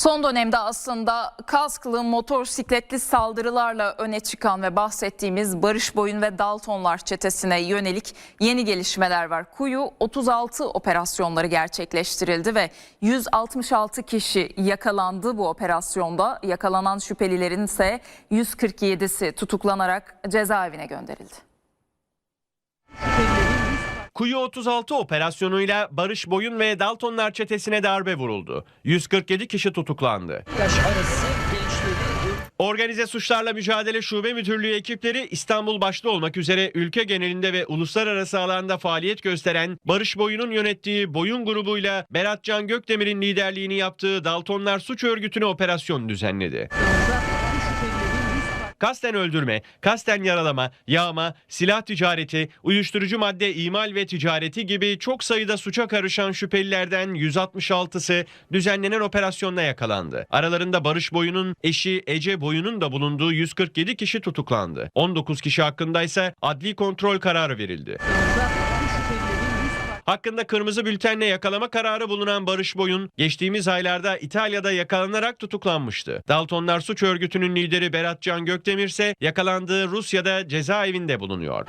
Son dönemde aslında kasklı motosikletli saldırılarla öne çıkan ve bahsettiğimiz Barış Boyun ve Daltonlar çetesine yönelik yeni gelişmeler var. Kuyu 36 operasyonları gerçekleştirildi ve 166 kişi yakalandı bu operasyonda. Yakalanan şüphelilerin ise 147'si tutuklanarak cezaevine gönderildi. Kuyu 36 operasyonuyla Barış Boyun ve Daltonlar çetesine darbe vuruldu. 147 kişi tutuklandı. Organize Suçlarla Mücadele Şube Müdürlüğü ekipleri İstanbul başta olmak üzere ülke genelinde ve uluslararası alanda faaliyet gösteren Barış Boyun'un yönettiği Boyun grubuyla Berat Can Gökdemir'in liderliğini yaptığı Daltonlar Suç Örgütü'ne operasyon düzenledi. Kasten öldürme, kasten yaralama, yağma, silah ticareti, uyuşturucu madde imal ve ticareti gibi çok sayıda suça karışan şüphelilerden 166'sı düzenlenen operasyonla yakalandı. Aralarında Barış Boyun'un eşi Ece Boyun'un da bulunduğu 147 kişi tutuklandı. 19 kişi hakkında ise adli kontrol kararı verildi. Hakkında kırmızı bültenle yakalama kararı bulunan Barış Boyun geçtiğimiz aylarda İtalya'da yakalanarak tutuklanmıştı. Daltonlar suç örgütünün lideri Berat Can Gökdemir ise yakalandığı Rusya'da cezaevinde bulunuyor.